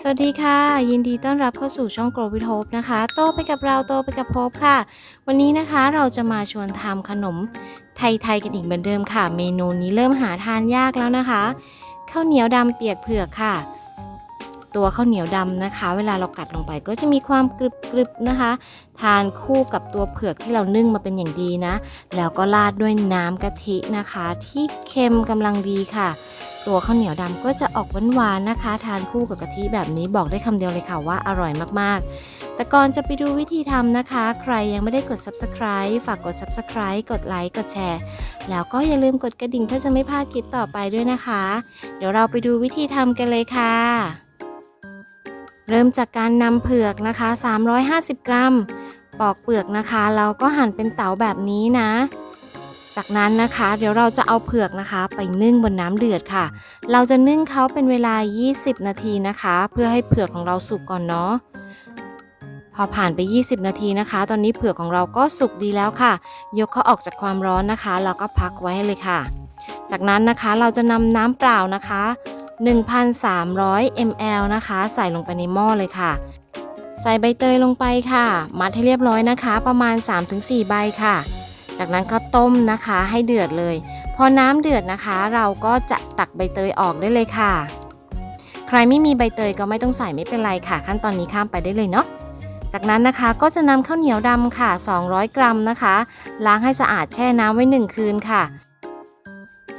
สวัสดีค่ะ ยินดีต้อนรับเข้าสู่ช่อง Grow with Hope นะคะ โตไปกับเราโตไปกับโ o ค่ะ วันนี้นะคะเราจะมาชวนทำขนมไทยๆกันอีกเหมือนเดิมค่ะ เมนูนี้เริ่มหาทานยากแล้วนะคะข้าวเหนียวดำเปียกเผือกค่ะ ตัวข้าวเหนียวดำนะคะ เวลาเรากัดลงไปก็จะมีความกรึบๆนะคะ ทานคู่กับตัวเผือกที่เรานึ่งมาเป็นอย่างดีนะ แล้วก็ราดด้วยน้ำกะทินะคะ ที่เค็มกำลังดีค่ะ ตัวข้าวเหนียวดำก็จะออกหวานๆนะคะ ทานคู่กับกะทิแบบนี้บอกได้คำเดียวเลยค่ะว่าอร่อยมากๆ แต่ก่อนจะไปดูวิธีทำนะคะ ใครยังไม่ได้กด subscribe ฝากกด subscribe กดไลค์กดแชร์ แล้วก็อย่าลืมกดกระดิ่งเพื่อจะไม่พลาดคลิปต่อไปด้วยนะคะ เดี๋ยวเราไปดูวิธีทำกันเลยค่ะ เริ่มจากการนำเผือกนะคะ 350 กรัม ปอกเปลือกนะคะแล้วก็หั่นเป็นเต๋าแบบนี้นะ จากนั้นนะคะ เดี๋ยวเราจะเอาเผือกนะคะ ไปนึ่งบนน้ำเดือดค่ะ เราจะนึ่งเขาเป็นเวลา 20 นาทีนะคะ เพื่อให้เผือกของเราสุกก่อนเนาะพอผ่านไป 20 นาทีนะคะ ตอนนี้เผือกของเราก็สุกดีแล้วค่ะ ยกเขาออกจากความร้อนนะคะ แล้วก็พักไว้ให้เลยค่ะ จากนั้นนะคะเราจะนำน้ำเปล่านะคะ 1,300 ml นะคะ ใส่ลงไปในหม้อเลยค่ะ ใส่ใบเตยลงไปค่ะ มัดให้เรียบร้อยนะคะ ประมาณ 3-4 ใบค่ะ จากนั้นก็ต้มนะคะให้เดือดเลย พอน้ำเดือดนะคะ เราก็จะตักใบเตยออกได้เลยค่ะ ใครไม่มีใบเตยก็ไม่ต้องใส่ไม่เป็นไรค่ะ ขั้นตอนนี้ข้ามไปได้เลยเนาะจากนั้นนะคะก็จะนำข้าวเหนียวดำค่ะ 200 กรัมนะคะ ล้างให้สะอาดแช่น้ำไว้ 1 คืนค่ะ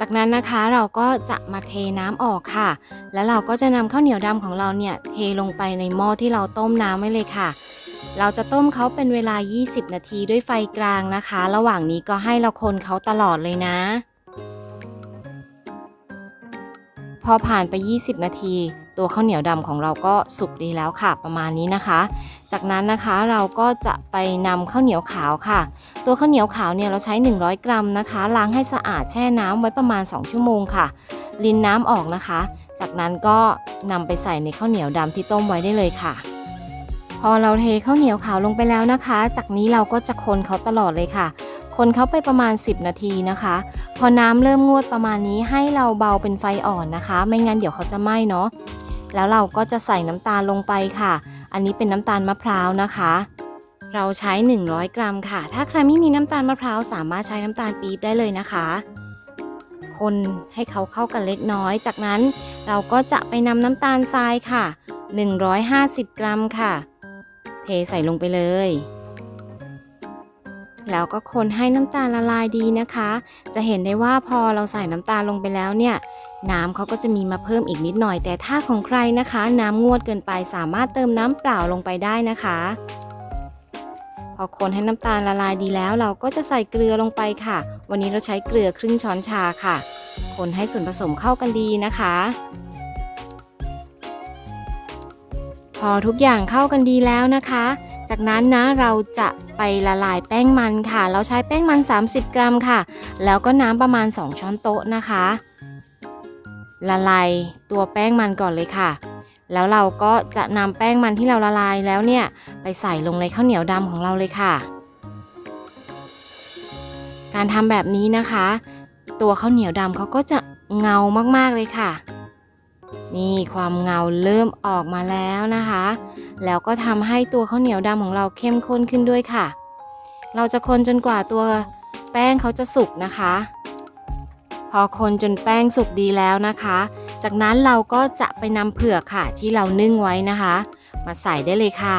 จากนั้นนะคะเราก็จะมาเทน้ำออกค่ะ แล้วเราก็จะนำข้าวเหนียวดำของเราเนี่ยเทลงไปในหม้อที่เราต้มน้ำไว้เลยค่ะ เราจะต้มเขาเป็นเวลา 20 นาทีด้วยไฟกลางนะคะ ระหว่างนี้ก็ให้เราคนเขาตลอดเลยนะ พอผ่านไป 20 นาที ตัวข้าวเหนียวดำของเราก็สุกดีแล้วค่ะ ประมาณนี้นะคะ จากนั้นนะคะเราก็จะไปนำข้าวเหนียวขาวค่ะ ตัวข้าวเหนียวขาวเนี่ยเราใช้ 100 กรัมนะคะ ล้างให้สะอาดแช่น้ำไว้ประมาณ 2 ชั่วโมงค่ะ ลินน้ำออกนะคะ จากนั้นก็นำไปใส่ในข้าวเหนียวดำที่ต้มไว้ได้เลยค่ะ พอเราเทข้าวเหนียวขาวลงไปแล้วนะคะ จากนี้เราก็จะคนเขาตลอดเลยค่ะ คนเขาไปประมาณ 10 นาทีนะคะ พอน้ำเริ่มงวดประมาณนี้ให้เราเบาเป็นไฟอ่อนนะคะ ไม่งั้นเดี๋ยวเขาจะไหม้เนาะแล้วเราก็จะใส่น้ำตาลลงไปค่ะ อันนี้เป็นน้ำตาลมะพร้าวนะคะ เราใช้ 100 กรัมค่ะ ถ้าใครไม่มีน้ำตาลมะพร้าวสามารถใช้น้ำตาลปี๊บได้เลยนะคะ คนให้เขาเข้ากันเล็กน้อย จากนั้นเราก็จะไปนำน้ำตาลทรายค่ะ 150 กรัมค่ะ เทใส่ลงไปเลย แล้วก็คนให้น้ำตาลละลายดีนะคะ จะเห็นได้ว่าพอเราใส่น้ำตาลลงไปแล้วเนี่ย น้ำเขาก็จะมีมาเพิ่มอีกนิดหน่อย แต่ถ้าของใครนะคะ น้ำงวดเกินไปสามารถเติมน้ำเปล่าลงไปได้นะคะ พอคนให้น้ำตาลละลายดีแล้ว เราก็จะใส่เกลือลงไปค่ะ วันนี้เราใช้เกลือครึ่งช้อนชาค่ะ คนให้ส่วนผสมเข้ากันดีนะคะ พอทุกอย่างเข้ากันดีแล้วนะคะ จากนั้นนะเราจะไปละลายแป้งมันค่ะ เราใช้แป้งมัน 30 กรัมค่ะ แล้วก็น้ำประมาณ 2 ช้อนโต๊ะนะคะ ละลายตัวแป้งมันก่อนเลยค่ะ แล้วเราก็จะนำแป้งมันที่เราละลายแล้วเนี่ย ไปใส่ลงในข้าวเหนียวดำของเราเลยค่ะ การทำแบบนี้นะคะ ตัวข้าวเหนียวดำเขาก็จะเงามากๆเลยค่ะ นี่ความเงาเริ่มออกมาแล้วนะคะ แล้วก็ทำให้ตัวข้าวเหนียวดำของเราเข้มข้นขึ้นด้วยค่ะ เราจะคนจนกว่าตัวแป้งเขาจะสุกนะคะ พอคนจนแป้งสุกดีแล้วนะคะ จากนั้นเราก็จะไปนำเผือกค่ะที่เรานึ่งไว้นะคะ มาใส่ได้เลยค่ะ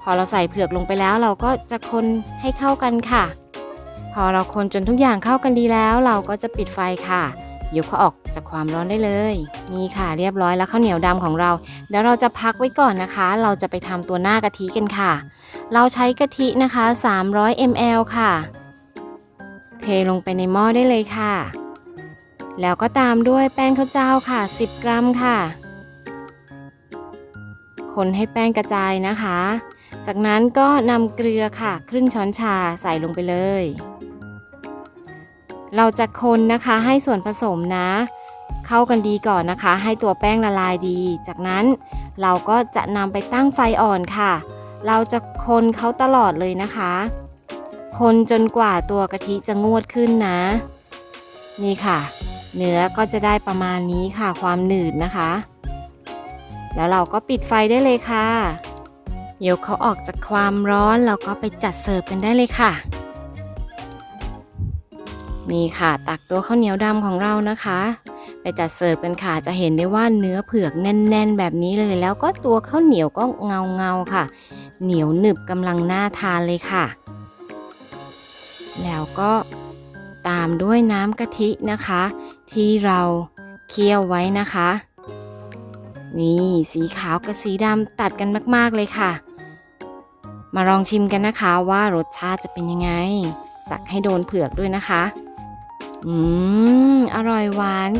พอเราใส่เผือกลงไปแล้วเราก็จะคนให้เข้ากันค่ะ พอเราคนจนทุกอย่างเข้ากันดีแล้ว เราก็จะปิดไฟค่ะยกเขาออกจากความร้อนได้เลย นี่ค่ะเรียบร้อยแล้วข้าวเหนียวดำของเรา เดี๋ยวเราจะพักไว้ก่อนนะคะ เราจะไปทำตัวหน้ากะทิกันค่ะ เราใช้กะทินะคะ 300 ml ค่ะ เทลงไปในหม้อได้เลยค่ะ แล้วก็ตามด้วยแป้งข้าวเจ้าค่ะ 10 กรัมค่ะ คนให้แป้งกระจายนะคะ จากนั้นก็นำเกลือค่ะ ครึ่งช้อนชาใส่ลงไปเลย เราจะคนนะคะให้ส่วนผสมนะ เข้ากันดีก่อนนะคะ ให้ตัวแป้งละลายดี จากนั้นเราก็จะนำไปตั้งไฟอ่อนค่ะ เราจะคนเขาตลอดเลยนะคะ คนจนกว่าตัวกะทิจะงวดขึ้นนะ นี่ค่ะ เนื้อก็จะได้ประมาณนี้ค่ะความหนืดนะคะ แล้วเราก็ปิดไฟได้เลยค่ะยกเขาออกจากความร้อนแล้วก็ไปจัดเสิร์ฟกันได้เลยค่ะ นี่ค่ะ ตักตัวข้าวเหนียวดำของเรานะคะ ไปจัดเสิร์ฟกันค่ะจะเห็นได้ว่าเนื้อเผือกแน่น ๆ แบบนี้เลย แล้วก็ตัวข้าวเหนียวก็เงาเงาๆค่ะ เหนียวหนึบกำลังน่าทานเลยค่ะ แล้วก็ตามด้วยน้ำกะทินะคะ ที่เราเคี่ยวไว้นะคะ นี่สีขาวกับสีดำตัดกันมากๆเลยค่ะ มาลองชิมกันนะคะว่ารสชาติจะเป็นยังไง ตักให้โดนเผือกด้วยนะคะ อืม อร่อยหวาน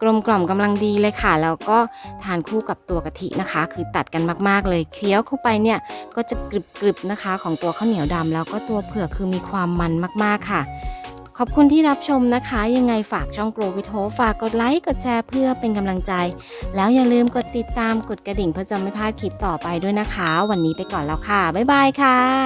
กลมกล่อมกำลังดีเลยค่ะ แล้วก็ทานคู่กับตัวกะทินะคะ คือตัดกันมากๆเลยเคี้ยวเข้าไปเนี่ยก็จะกรึบๆนะคะ ของตัวข้าวเหนียวดำแล้วก็ตัวเผือกคือมีความมันมากๆค่ะ ขอบคุณที่รับชมนะคะ ยังไงฝากช่องโกรวิทโฮฝากกดไลค์กดแชร์เพื่อเป็นกำลังใจ แล้วอย่าลืมกดติดตามกดกระดิ่งเพื่อจะไม่พลาดคลิปต่อไปด้วยนะคะ วันนี้ไปก่อนแล้วค่ะบ๊ายบายค่ะ